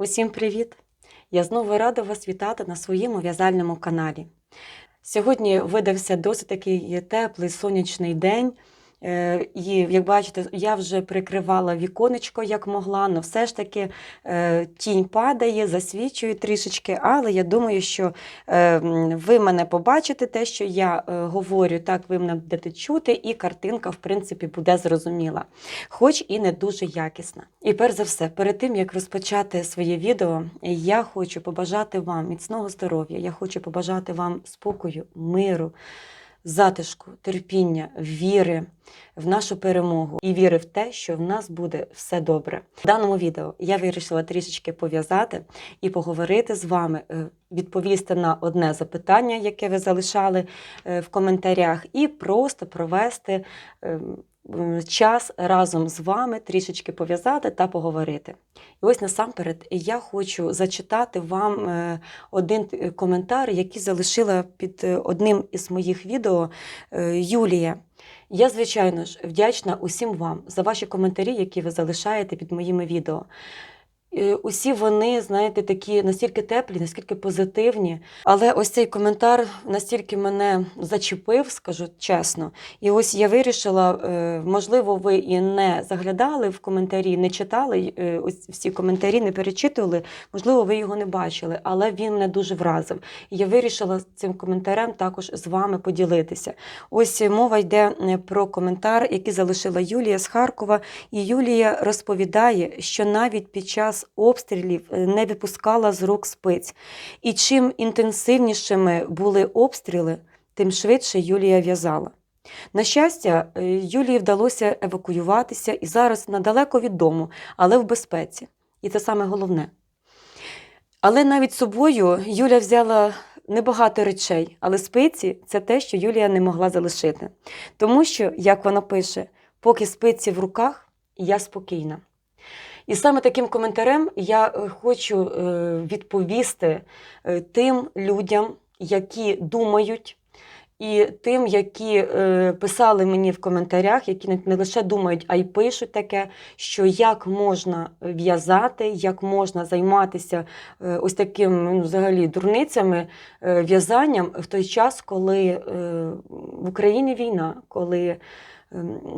Усім привіт! Я знову рада вас вітати на своєму в'язальному каналі. Сьогодні видався досить такий теплий сонячний день. Е, І як бачите, я вже прикривала віконечко як могла, але все ж таки е, тінь падає, засвічує трішечки, але я думаю, що е, ви мене побачите, те, що я говорю, так ви мене будете чути, і картинка, в принципі, буде зрозуміла, хоч і не дуже якісна. І перш за все, перед тим як розпочати своє відео, я хочу побажати вам міцного здоров'я, я хочу побажати вам спокою, миру затишку, терпіння, віри в нашу перемогу і віри в те, що в нас буде все добре. В даному відео я вирішила трішечки пов'язати і поговорити з вами, е, відповісти на одне запитання, яке ви залишали е, в коментарях, і просто провести е, м, час разом з вами, трішечки пов'язати та поговорити. І ось насамперед я хочу зачитати вам е, один коментар, який залишила під е, одним із моїх відео е, Юлія. Я, звичайно ж, вдячна усім вам за ваші коментарі, які ви залишаєте під моїми відео. Е, Усі вони, знаєте, такі настільки теплі, наскільки позитивні. Але ось цей коментар настільки мене зачепив, скажу чесно. І ось я вирішила, е, можливо, ви і не заглядали в коментарі, не читали е, ось всі коментарі, не перечитували. Можливо, ви його не бачили, але він мене дуже вразив. І я вирішила цим коментарем також з вами поділитися. Ось мова йде про коментар, який залишила Юлія з Харкова. І Юлія розповідає, що навіть під час обстрілів е, не випускала з рук спиць. І чим інтенсивнішими були обстріли, тим швидше Юлія в'язала. На щастя, е, Юлії вдалося евакуюватися і зараз надалеко від дому, але в безпеці. І це саме головне. Але навіть собою Юля взяла небагато речей, але спиці це те, що Юлія не могла залишити. Тому що, як вона пише, поки спиці в руках, я спокійна. І саме таким коментарем я е, хочу е, відповісти е, тим людям, які думають, і тим, які писали мені в коментарях, які не, лише думають, а й пишуть таке, що як можна в'язати, як можна займатися ось таким ну, взагалі дурницями в'язанням в той час, коли в Україні війна, коли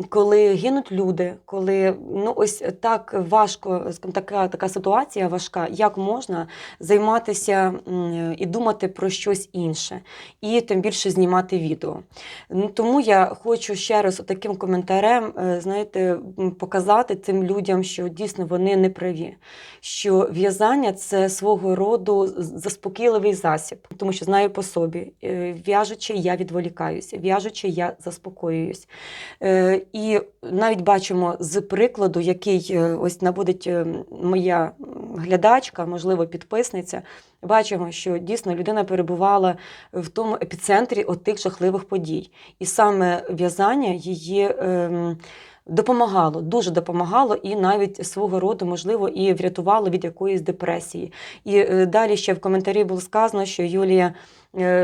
коли гинуть люди, коли ну ось так важко, така, така ситуація важка, як можна займатися і думати про щось інше, і тим більше знімати відео. Ну, тому я хочу ще раз таким коментарем, е, знаєте, показати цим людям, що дійсно вони не праві, що в'язання це свого роду заспокійливий засіб, тому що знаю по собі, е, в'яжучи, я відволікаюся, в'яжучи, я заспокоююсь. Е, І навіть бачимо з прикладу, який е, ось наводить е, моя глядачка, можливо, підписниця. Бачимо, що дійсно людина перебувала в тому епіцентрі тих жахливих подій. І саме в'язання її. ем, Допомагало, дуже допомагало, і навіть свого роду, можливо, і врятувало від якоїсь депресії. І далі ще в коментарі було сказано, що Юлія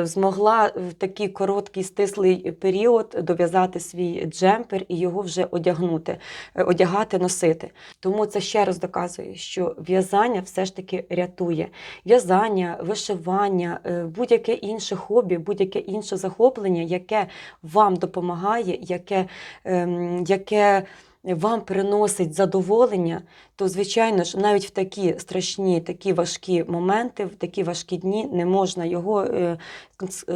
змогла в такий короткий стислий період дов'язати свій джемпер і його вже одягнути, е, одягати, носити. Тому це ще раз доказує, що в'язання все ж таки рятує. В'язання, вишивання, е, будь-яке інше хобі, будь-яке інше захоплення, яке вам допомагає, яке, ем, яке вам приносить задоволення, то, звичайно ж, навіть в такі страшні, такі важкі моменти, в такі важкі дні не можна його е,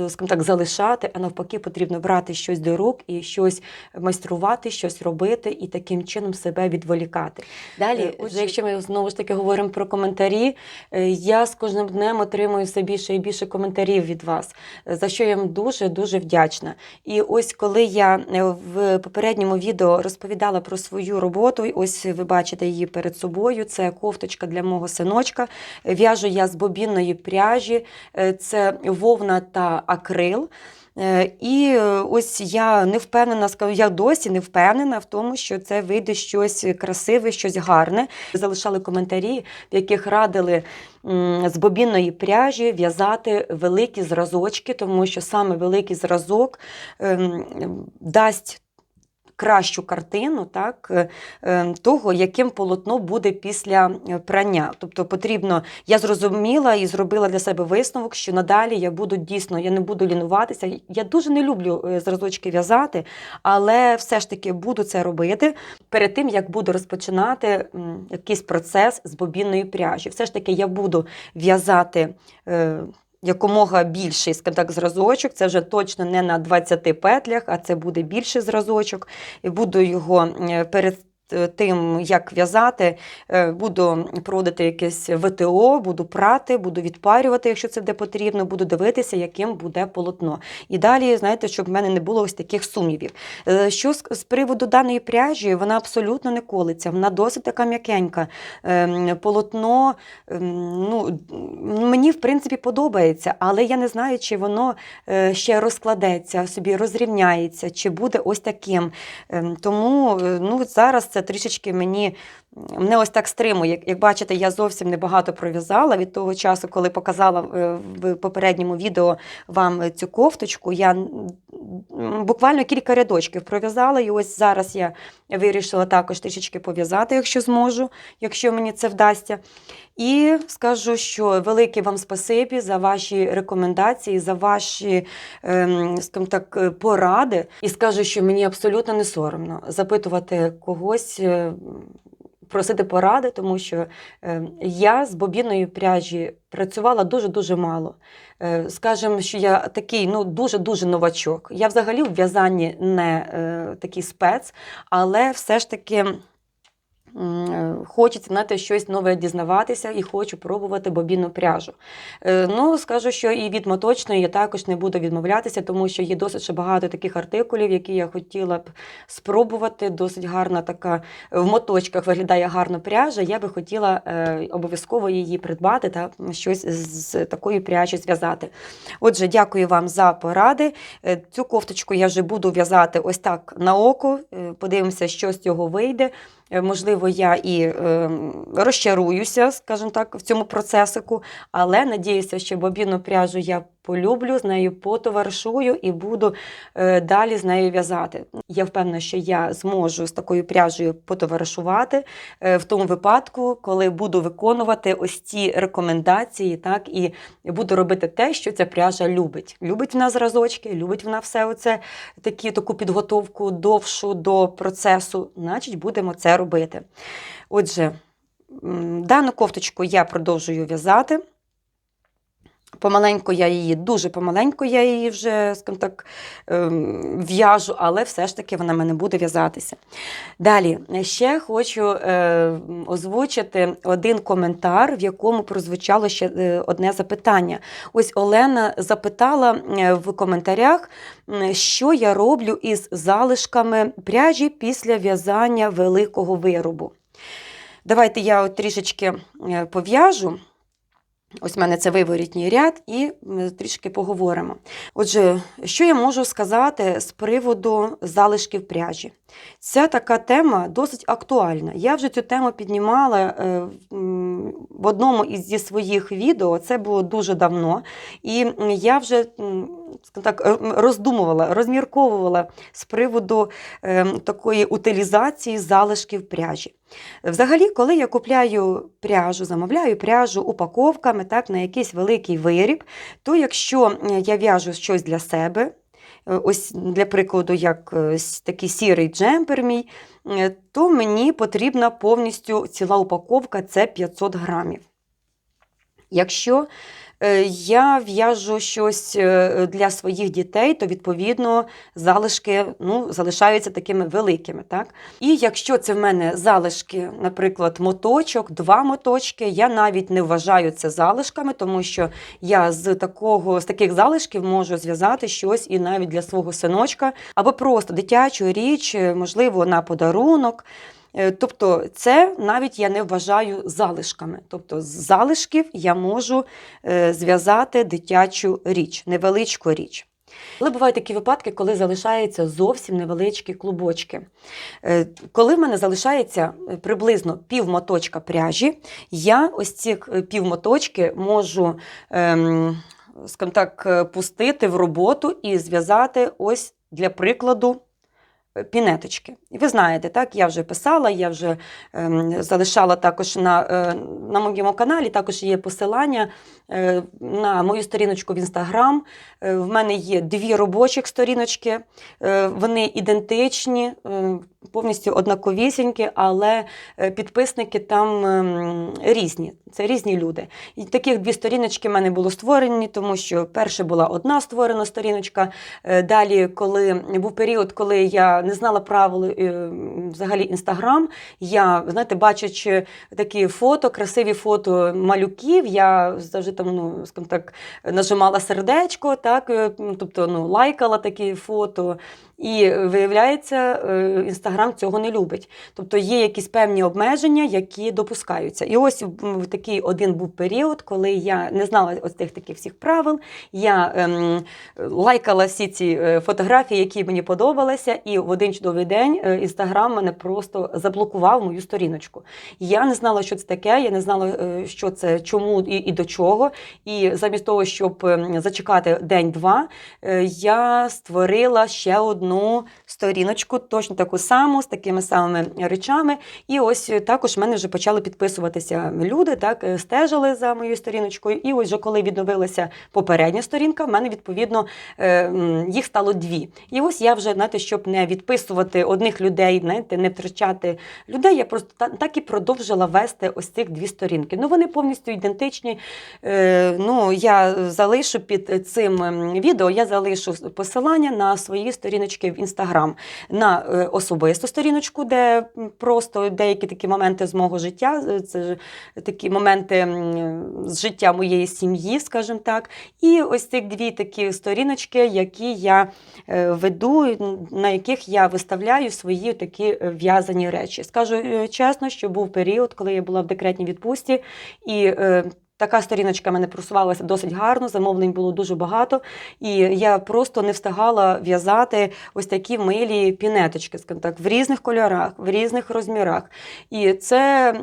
скажімо так, залишати, а навпаки, потрібно брати щось до рук і щось майструвати, щось робити і таким чином себе відволікати. Далі, Е, отже, якщо ми знову ж таки говоримо про коментарі, е, я з кожним днем отримую все більше і більше коментарів від вас, е, за що я вам дуже дуже вдячна. І ось коли я е, в попередньому відео розповідала про свою роботу, ось ви бачите її перед собою. Це кофточка для мого синочка. В'яжу я з бобінної пряжі, е, це вовна та акрил. Е, І е, ось я не впевнена, я досі не впевнена в тому, що це вийде щось красиве, щось гарне. Залишали коментарі, в яких радили з бобінної пряжі в'язати великі зразочки, тому що саме великий зразок ем, дасть кращу картину так, е, е, того, яким полотно буде після е, прання. Тобто потрібно, я зрозуміла і зробила для себе висновок, що надалі я буду дійсно, я не буду лінуватися. Я дуже не люблю зразочки в'язати, але все ж таки буду це робити перед тим, як буду розпочинати якийсь процес з бобінної пряжі. Все ж таки я буду в'язати. Якомога більший так, зразочок, це вже точно не на 20 петлях, а це буде більший зразочок. І буду його е, перед тим, як в'язати, е, буду проводити якесь ВТО, буду прати, буду відпарювати, якщо це буде потрібно, буду дивитися, яким буде полотно. І далі, знаєте, щоб в мене не було ось таких сумнівів. Е, Що з, приводу даної пряжі, вона абсолютно не колиться, вона досить така м'якенька. Ем, Полотно ем, ну, мені в принципі подобається, але я не знаю, чи воно е, ще розкладеться, собі розрівняється, чи буде ось таким. Ем, Тому е, ну, зараз це трішечки мені. Мене ось так стримує. Як, як бачите, я зовсім небагато пров'язала від того часу, коли показала е, в попередньому відео вам цю кофточку. Я буквально кілька рядочків пров'язала, і ось зараз я вирішила також трішечки пов'язати, якщо зможу, якщо мені це вдасться. І скажу, що велике вам спасибі за ваші рекомендації, за ваші ем, скажімо так, е, поради. І скажу, що мені абсолютно не соромно запитувати когось. Просити поради, тому що е, я з бобіною пряжі працювала дуже-дуже мало. Е, скажемо, що я такий ну, дуже-дуже новачок. Я взагалі в в'язанні не е, такий спец, але все ж таки. Е, Хочеться знаєте, щось нове дізнаватися і хочу пробувати бобінну пряжу. Е, Ну, скажу, що і від моточної я також не буду відмовлятися, тому що є досить багато таких артикулів, які я хотіла б спробувати. Досить гарна така в моточках виглядає гарно пряжа. Я би хотіла е, обов'язково її придбати та щось з такої пряжі зв'язати. Отже, дякую вам за поради. Е, Цю кофточку я вже буду в'язати ось так на око. Е, Подивимося, що з цього вийде. Е, Можливо, я і е, розчаруюся, скажімо так, в цьому процесику, але надіюся, що бобіну пряжу я полюблю, з нею потоваришую і буду е, далі з нею в'язати. Я впевнена, що я зможу з такою пряжею потоваришувати е, в тому випадку, коли буду виконувати ось ці рекомендації, так і буду робити те, що ця пряжа любить. Любить вона зразочки, любить вона все оце такі, таку підготовку довшу до процесу, значить, будемо це робити. Отже, дану кофточку я продовжую в'язати. Помаленьку я її, дуже помаленьку я її вже, скажімо так, ем, в'яжу, але все ж таки вона мене буде в'язатися. Далі, ще хочу е, озвучити один коментар, в якому прозвучало ще е, одне запитання. Ось Олена запитала е, в коментарях, що я роблю із залишками пряжі після в'язання великого виробу. Давайте я трішечки пов'яжу. Ось в мене це виворітній ряд, і ми трішки поговоримо. Отже, що я можу сказати з приводу залишків пряжі? Ця така тема досить актуальна. Я вже цю тему піднімала е, в одному із зі своїх відео, це було дуже давно. І я вже так, роздумувала, розмірковувала з приводу е, такої утилізації залишків пряжі. Взагалі, коли я купляю пряжу, замовляю пряжу упаковками так, на якийсь великий виріб, то якщо е, я в'яжу щось для себе, е, ось для прикладу, як е, такий сірий джемпер мій, то мені потрібна повністю ціла упаковка це 500 грамів. Якщо я в'яжу щось е, для своїх дітей, то відповідно залишки ну, залишаються такими великими. Так? І якщо це в мене залишки, наприклад, моточок, два моточки, я навіть не вважаю це залишками, тому що я з такого з таких залишків можу зв'язати щось і навіть для свого синочка, або просто дитячу річ, е, можливо, на подарунок. Е, Тобто, це навіть я не вважаю залишками. Тобто, з залишків я можу е, зв'язати дитячу річ, невеличку річ. Але бувають такі випадки, коли залишаються зовсім невеличкі клубочки. Е, Коли в мене залишається приблизно півмоточка пряжі, я ось ці півмоточки можу, ем, скажімо так, пустити в роботу і зв'язати ось для прикладу пінеточки. І ви знаєте, так, я вже писала, я вже ем, залишала також на, е, на моєму каналі, також є посилання е, на мою сторіночку в Інстаграм. Е, в мене є дві робочих сторіночки, е, вони ідентичні, е, повністю однаковісінькі, але е, підписники там ем, різні. Це різні люди. І таких дві сторіночки в мене було створені, тому що перша була одна створена сторіночка. Е, Далі, коли був період, коли я не знала правил е, взагалі інстаграм, я знаєте, бачачи такі фото, красиві фото малюків, я завжди там, ну скажімо так, нажимала сердечко, так, тобто ну, лайкала такі фото. І виявляється, е, інстаграм цього не любить. Тобто є якісь певні обмеження, які допускаються. І ось в такий один був період, коли я не знала ось цих таких всіх правил. Я ем, лайкала всі ці е, фотографії, які мені подобалися, і в один чудовий день е, інстаграм мене просто заблокував мою сторіночку. Я не знала, що це таке, я не знала, е, що це, чому і, і до чого. І замість того, щоб ем, зачекати день-два, я створила ще одну сторіночку, точно таку саму, з такими самими речами. І ось е, також в мене вже почали підписуватися люди, так, е, стежили за моєю сторіночкою. І ось вже коли відновилася попередня сторінка, в мене відповідно е, їх стало дві. І ось я вже, знаєте, щоб не відписувати одних людей, знаєте, не втрачати людей, я просто та- так і продовжила вести ось цих дві сторінки. Ну, вони повністю ідентичні. Ну, я залишу під цим відео, я залишу посилання на свої сторіночки в Інстаграм, на е, особисту сторіночку, де просто деякі такі моменти з мого життя, це такі моменти з життя моєї сім'ї, скажімо так. І ось ці дві такі сторіночки, які я е, веду, на яких я виставляю свої такі е, в'язані речі. Скажу чесно, що був період, коли я була в декретній відпустці, і така сторіночка мене просувалася досить гарно, замовлень було дуже багато, і я просто не встигала в'язати ось такі милі пінеточки, скажімо так, в різних кольорах, в різних розмірах. І це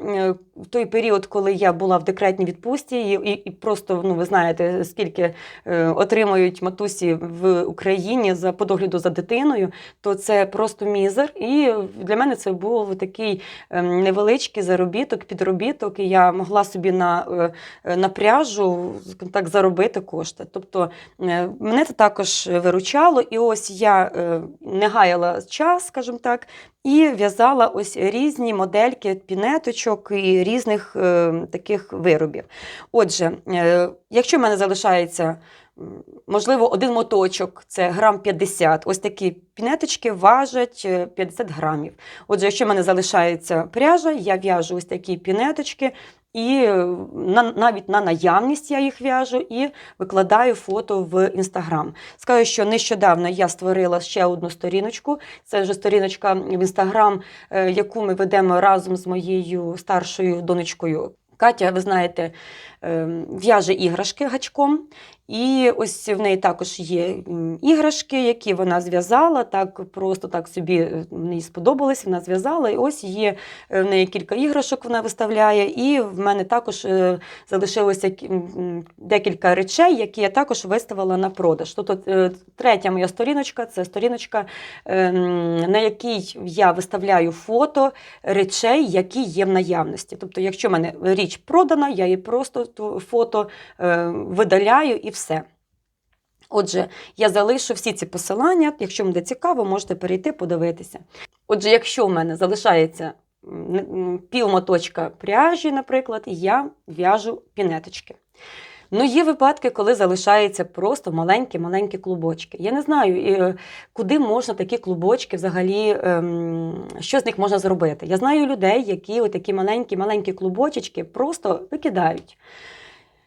в той період, коли я була в декретній відпустці, і, і, просто ну ви знаєте, скільки е, отримують матусі в Україні за по догляду за дитиною, то це просто мізер. І для мене це був такий ем, невеличкий заробіток, підробіток, і я могла собі на, е, е, на пряжу так заробити кошти. Тобто е, мене це також виручало, і ось я е, не гаяла час, скажімо так, і в'язала ось різні модельки пінеточок і різних е, таких виробів. Отже, е, якщо в мене залишається, можливо, один моточок, це грам 50, ось такі пінеточки важать е, 50 грамів. Отже, якщо в мене залишається пряжа, я в'яжу ось такі пінеточки. І е, на, навіть на наявність я їх в'яжу і викладаю фото в інстаграм. Скажу, що нещодавно я створила ще одну сторіночку. Це вже сторіночка в інстаграм, е, яку ми ведемо разом з моєю старшою донечкою. Катя, ви знаєте, е, в'яже іграшки гачком. І ось в неї також є іграшки, які вона зв'язала. Так просто так собі е, мені сподобалось, вона зв'язала. І ось є е, в неї кілька іграшок, вона виставляє. І в мене також е, залишилося декілька речей, які я також виставила на продаж. Тобто третя моя сторіночка це сторіночка, на якій я виставляю фото речей, які є в наявності. Тобто, якщо в мене річ продана, я її просто фото видаляю і все. Отже, я залишу всі ці посилання. Якщо вам буде цікаво, можете перейти подивитися. Отже, якщо в мене залишається м, м, пів моточка пряжі, наприклад, я в'яжу пінеточки. Ну, є випадки, коли залишаються просто маленькі-маленькі клубочки. Я не знаю, е, куди можна такі клубочки взагалі, ем, що з них можна зробити. Я знаю людей, які такі маленькі-маленькі клубочечки просто викидають.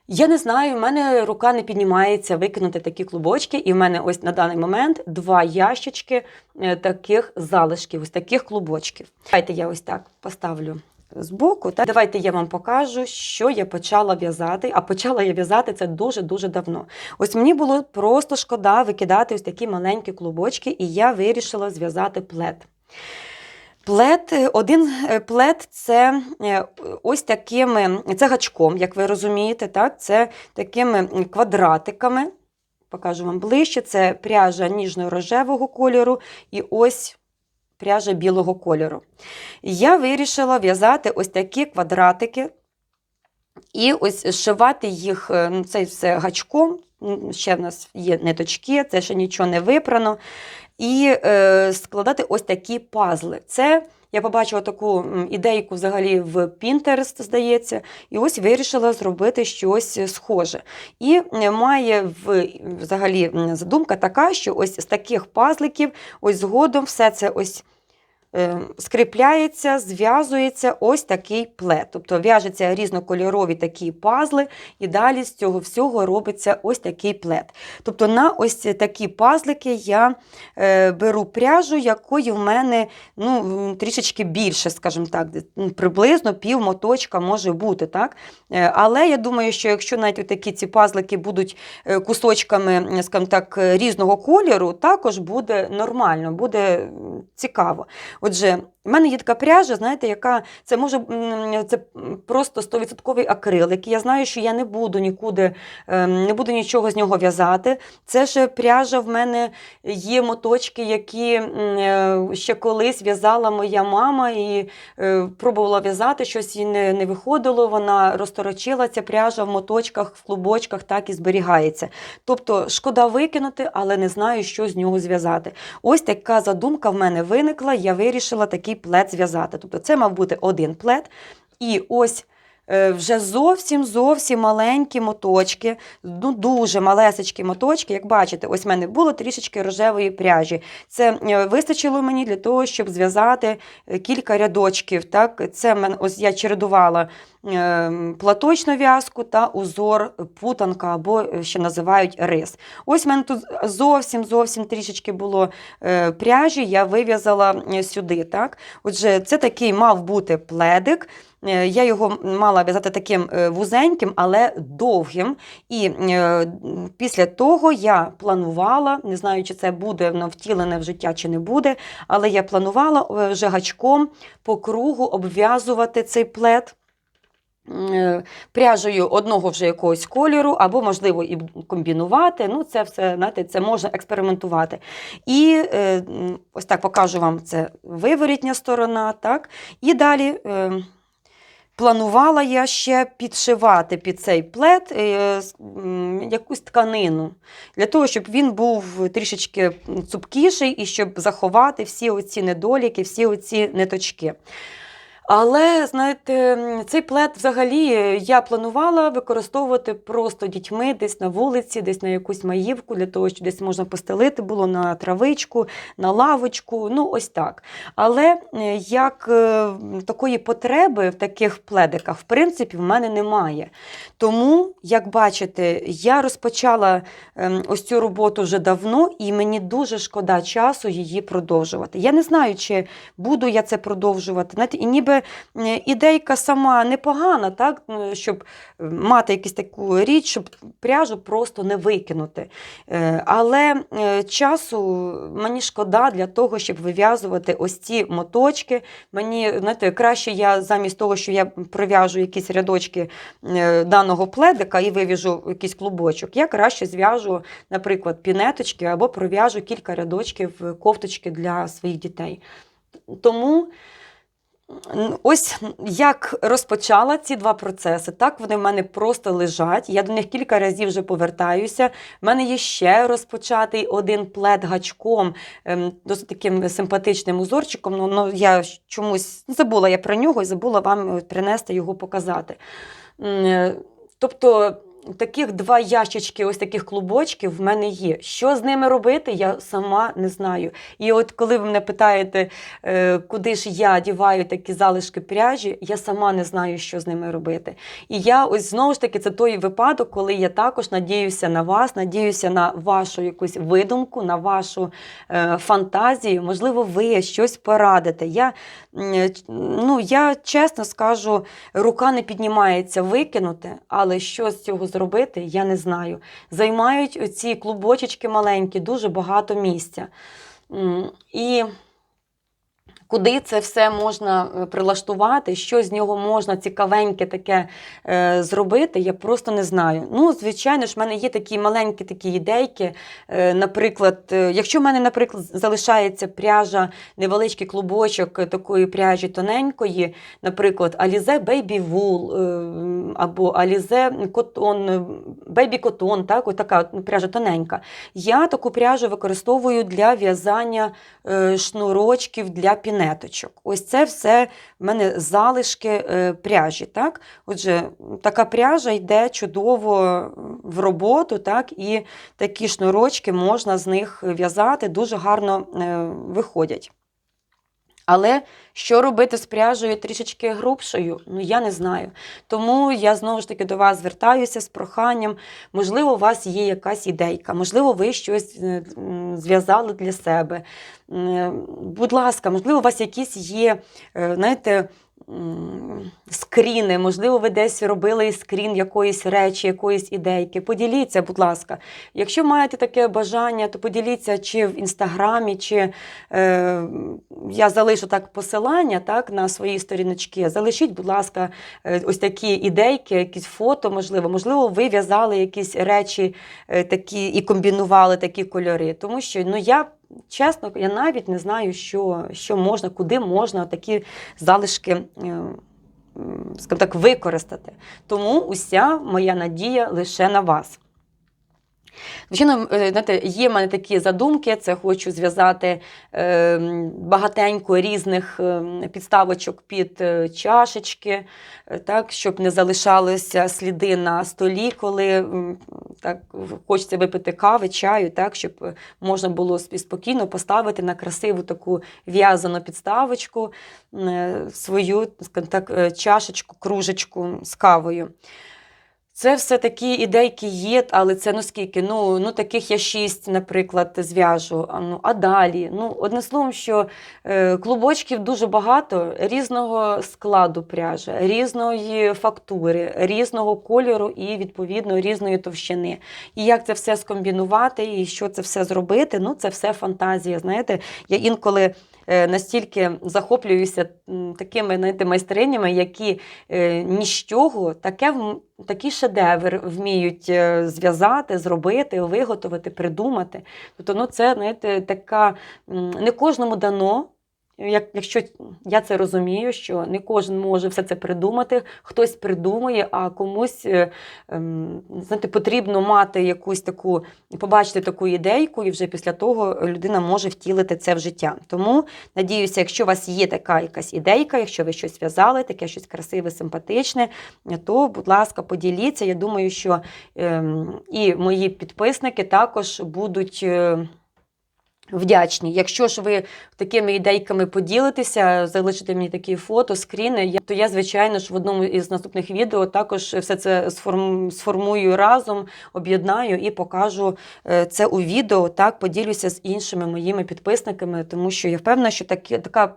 Я не знаю, в мене рука не піднімається викинути такі клубочки, і в мене ось на даний момент два ящички е, таких залишків, ось таких клубочків. Давайте я ось так поставлю збоку. Так? Давайте я вам покажу, що я почала в'язати. А почала я в'язати це дуже-дуже давно. Ось мені було просто шкода викидати ось такі маленькі клубочки, і я вирішила зв'язати плед. Плет, е, один е, плет це е, ось такими, це гачком, як ви розумієте, так? це такими квадратиками. Покажу вам ближче. Це пряжа ніжно-рожевого кольору. І ось пряжа білого кольору. Я вирішила в'язати ось такі квадратики і ось зшивати їх, ну, це все гачком. Ще в нас є ниточки, це ще нічого не випрано. І е, складати ось такі пазли. Це я побачила таку ідейку взагалі в Pinterest, здається, і ось вирішила зробити щось схоже. І е, має взагалі задумка така, що ось з таких пазликів, ось згодом все це ось скріпляється, зв'язується ось такий плет. Тобто в'яжеться різнокольорові такі пазли, і далі з цього всього робиться ось такий плет. Тобто на ось такі пазлики я е, беру пряжу, якої в мене ну, трішечки більше, скажімо так, приблизно пів моточка може бути. Так? Е, Але я думаю, що якщо навіть такі ці пазлики будуть е, кусочками, скажімо так, е, різного кольору, також буде нормально, буде цікаво. Отже, в мене є така пряжа, знаєте, яка це може це просто 100% акрил, який я знаю, що я не буду нікуди, ем, не буду нічого з нього в'язати. Це ж пряжа в мене є моточки, які е, ще колись в'язала моя мама і е, пробувала в'язати, щось їй не, не виходило. Вона розторочила ця пряжа в моточках, в клубочках, так і зберігається. Тобто шкода викинути, але не знаю, що з нього зв'язати. Ось така задумка в мене виникла. Я вирішила такий плед зв'язати. Тобто, це мав бути один плед. І ось вже зовсім зовсім маленькі моточки, ну дуже малесечкі моточки. Як бачите, ось в мене було трішечки рожевої пряжі. Це е, вистачило мені для того, щоб зв'язати е, кілька рядочків. Так? Це в мене ось я чередувала е, платочну в'язку та узор путанка, або е, ще називають рис. Ось в мене тут зовсім зовсім трішечки було е, пряжі, я вив'язала е, сюди. Так? Отже, це такий мав бути пледик. Е, Я його мала в'язати таким е, вузеньким, але довгим. І е, після того я планувала, не знаю, чи це буде воно втілене в життя, чи не буде, але я планувала вже гачком по кругу обв'язувати цей плед. Пряжею одного вже якогось кольору, або, можливо, і комбінувати. Ну, це все, знаєте, це можна експериментувати. І е, ось так покажу вам це виворітня сторона. Так? І далі. Е, Планувала я ще підшивати під цей плед е, якусь тканину, для того, щоб він був трішечки цупкіший і щоб заховати всі оці недоліки, всі оці ниточки. Але, знаєте, цей плед взагалі я планувала використовувати просто дітьми десь на вулиці, десь на якусь маївку, для того, щоб десь можна постелити було на травичку, на лавочку, ну ось так. Але е, як е, такої потреби в таких пледиках, в принципі, в мене немає. Тому, як бачите, я розпочала ем, ось цю роботу вже давно, і мені дуже шкода часу її продовжувати. Я не знаю, чи буду я це продовжувати. Знаєте, і ніби е, ідейка сама непогана, так, щоб е, мати якусь таку річ, щоб пряжу просто не викинути. Е, Але часу мені шкода для того, щоб вив'язувати ось ці моточки. Мені знаєте, краще я замість того, що я прив'яжу якісь рядочки даного пледика і вив'яжу якийсь клубочок, я краще зв'яжу, наприклад, пінеточки або пров'яжу кілька рядочків кофточки для своїх дітей. Тому ось як розпочала ці два процеси, так вони в мене просто лежать. Я до них кілька разів вже повертаюся. В мене є ще розпочатий один плед гачком, ем, досить таким симпатичним узорчиком. Ну, ну я чомусь забула я про нього і забула вам принести його показати. Е, Тобто. Таких два ящички, ось таких клубочків в мене є. Що з ними робити, я сама не знаю. І от коли ви мене питаєте, е, куди ж я діваю такі залишки пряжі, я сама не знаю, що з ними робити. І я ось знову ж таки це той випадок, коли я також надіюся на вас, надіюся на вашу якусь видумку, на вашу е, фантазію. Можливо, ви щось порадите. Я, ну, я чесно скажу, рука не піднімається викинути, але що з цього зробити, я не знаю. Займають ці клубочечки маленькі дуже багато місця. І Куди це все можна е, прилаштувати, що з нього можна цікавеньке таке е, зробити, я просто не знаю. Ну, звичайно ж, в мене є такі маленькі такі ідейки. Е, наприклад, е, якщо в мене, наприклад, залишається пряжа, невеличкий клубочок е, такої пряжі тоненької, наприклад, Alize Baby Wool е, або Alize Cotton, е, Baby Cotton, так, ось така пряжа тоненька. Я таку пряжу використовую для в'язання е, шнурочків для пінеточок. Ось це все в мене залишки е, пряжі. Так? Отже, така пряжа йде чудово в роботу, так? і такі шнурочки можна з них в'язати, дуже гарно е, виходять. Але що робити з пряжею трішечки грубшою? Ну я не знаю. Тому я знову ж таки до вас звертаюся з проханням. Можливо, у вас є якась ідейка, можливо, ви щось е, зв'язали для себе. Будь ласка, можливо, у вас якісь є, е, знаєте, скріни, можливо, ви десь робили скрін якоїсь речі, якоїсь ідейки. Поділіться, будь ласка. Якщо маєте таке бажання, то поділіться чи в інстаграмі, чи е, я залишу так посилання так, на свої сторіночки. Залишіть, будь ласка, е, ось такі ідейки, якісь фото, можливо. Можливо, ви в'язали якісь речі е, такі і комбінували такі кольори. Тому що ну, я. Чесно, я навіть не знаю, що, що можна, куди можна такі залишки, е, скажімо так, використати. Тому уся моя надія лише на вас. Звичайно, е, знаєте, є в мене такі задумки, це хочу зв'язати е, багатенько різних е, підставочок під чашечки, так, щоб не залишалися сліди на столі, коли так, хочеться випити кави, чаю, так, щоб можна було спокійно поставити на красиву таку в'язану підставочку свою так, чашечку, кружечку з кавою. Це все такі ідейки є, але це ну скільки? Ну, ну таких я шість, наприклад, зв'яжу. А, ну, а далі. Ну, одним словом, що е, клубочків дуже багато різного складу пряжі, різної фактури, різного кольору і, відповідно, різної товщини. І як це все скомбінувати, і що це все зробити, ну це все фантазія. Знаєте, я інколи. Е, Настільки захоплююся такими знаєте, майстринями, які нічого ні з чого таке такий шедевр вміють е, зв'язати, зробити, виготовити, придумати. Тобто, ну, це знаєте, така не кожному дано. Як, якщо я це розумію, що не кожен може все це придумати, хтось придумує, а комусь е, ем, знаєте, потрібно мати якусь таку, побачити таку ідейку, і вже після того людина може втілити це в життя. Тому надіюся, якщо у вас є така якась ідейка, якщо ви щось в'язали, таке щось красиве, симпатичне, то, будь ласка, поділіться. Я думаю, що ем, і мої підписники також будуть. Вдячні. Якщо ж ви такими ідейками поділитеся, залишите мені такі фото, скріни, то я, звичайно ж, в одному із наступних відео також все це сформую разом, об'єднаю і покажу е, це у відео. Так, поділюся з іншими моїми підписниками, тому що я впевнена, що такі, така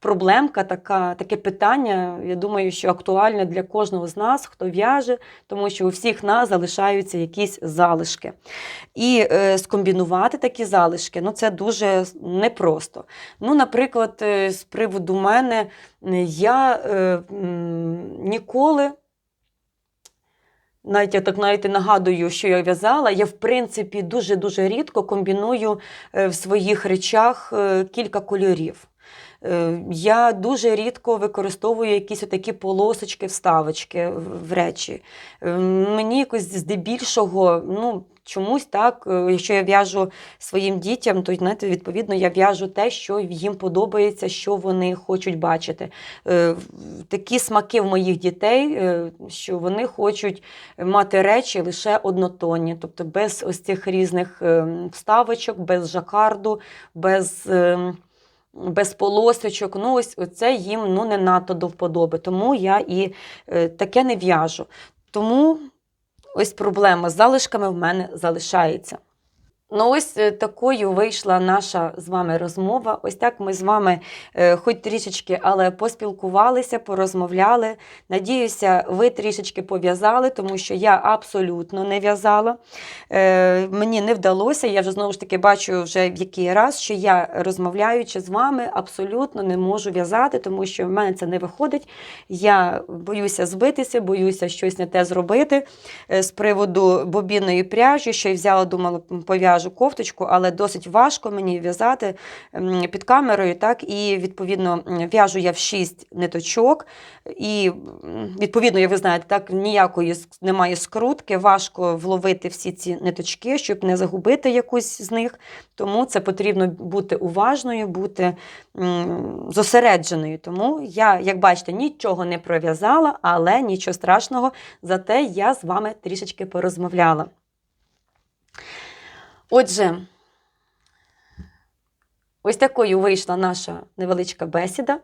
проблемка, така, таке питання, я думаю, що актуальне для кожного з нас, хто в'яже, тому що у всіх нас залишаються якісь залишки. І е, скомбінувати такі залишки, ну це дуже непросто. Ну, наприклад, е, з приводу мене, е, я е, ніколи. Навіть я так навіть нагадую, що я в'язала. Я, в принципі, дуже-дуже рідко комбіную е, в своїх речах кілька кольорів. Я дуже рідко використовую якісь такі полосочки, вставочки в речі. Мені якось здебільшого, ну, чомусь так, е, якщо я в'яжу своїм дітям, то знаєте, відповідно я в'яжу те, що їм подобається, що вони хочуть бачити. Е, Такі смаки в моїх дітей, е, що вони хочуть мати речі лише однотонні, тобто без ось цих різних вставочок, без жакарду, без. без полосочок, ну ось це їм ну, не надто до вподоби. Тому я і таке не в'яжу. Тому ось проблема з залишками в мене залишається. Ну, ось е, такою вийшла наша з вами розмова. Ось так ми з вами, е, хоч трішечки, але поспілкувалися, порозмовляли. Надіюся, ви трішечки пов'язали, тому що я абсолютно не в'язала. Е, мені не вдалося. Я вже знову ж таки бачу вже в який раз, що я, розмовляючи з вами, абсолютно не можу в'язати, тому що в мене це не виходить. Я боюся збитися, боюся щось не те зробити з приводу бобінної пряжі, що й взяла, думала, пов'яжу кофточку, але досить важко мені в'язати під камерою. Так, і відповідно в'яжу я в 6 ниточок. І відповідно, як ви знаєте, так ніякої немає скрутки, важко вловити всі ці ниточки, щоб не загубити якусь з них. Тому це потрібно бути уважною, бути зосередженою. Тому я, як бачите, нічого не пров'язала, але нічого страшного, зате я з вами трішечки порозмовляла. Отже, ось такою вийшла наша невеличка бесіда.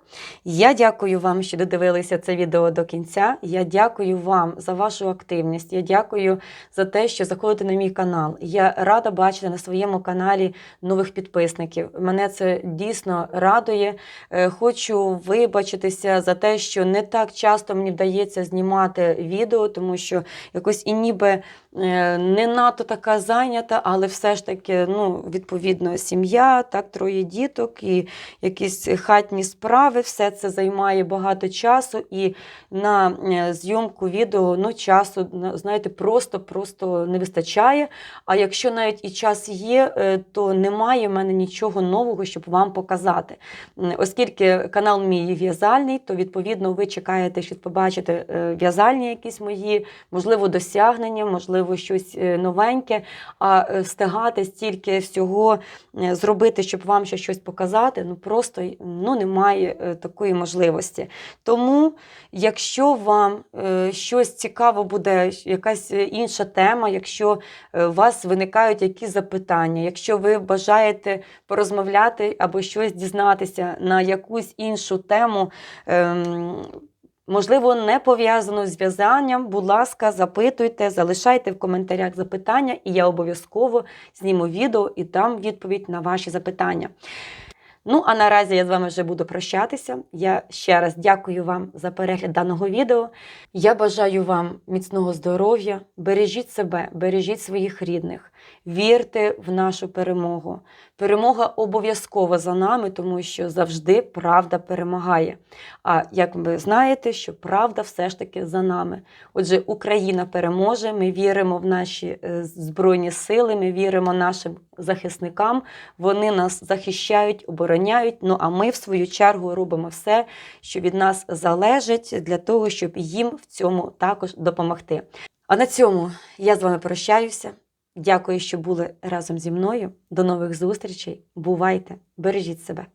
Я дякую вам, що додивилися це відео до кінця. Я дякую вам за вашу активність. Я дякую за те, що заходите на мій канал. Я рада бачити на своєму каналі нових підписників. Мене це дійсно радує. Е, Хочу вибачитися за те, що не так часто мені вдається знімати відео, тому що якось і ніби не надто така зайнята, але все ж таки, ну, відповідно, сім'я, так, троє діток і якісь хатні справи, все це займає багато часу, і на е, зйомку відео ну, часу, знаєте, просто-просто не вистачає. А якщо навіть і час є, е, то немає в мене нічого нового, щоб вам показати. Оскільки канал мій в'язальний, то відповідно ви чекаєте, щоб побачити е, в'язальні якісь мої, можливо, досягнення, можливо, щось е, новеньке. А е, встигати стільки всього е, зробити, щоб вам ще щось показати, ну просто ну, немає такої можливості. Тому, якщо вам щось цікаво буде, якась інша тема, якщо у вас виникають якісь запитання, якщо ви бажаєте порозмовляти або щось дізнатися на якусь іншу тему, ем, можливо, не пов'язану з в'язанням, будь ласка, запитуйте, залишайте в коментарях запитання, і я обов'язково зніму відео і дам відповідь на ваші запитання. Ну, а наразі я з вами вже буду прощатися. Я ще раз дякую вам за перегляд даного відео. Я бажаю вам міцного здоров'я, бережіть себе, бережіть своїх рідних, вірте в нашу перемогу. Перемога обов'язково за нами, тому що завжди правда перемагає. А як ви знаєте, що правда все ж таки за нами. Отже, Україна переможе. Ми віримо в наші е, збройні сили, ми віримо нашим захисникам. Вони нас захищають, обороняють. Ну а ми, в свою чергу, робимо все, що від нас залежить, для того, щоб їм в цьому також допомогти. А на цьому я з вами прощаюся. Дякую, що були разом зі мною. До нових зустрічей. Бувайте, бережіть себе.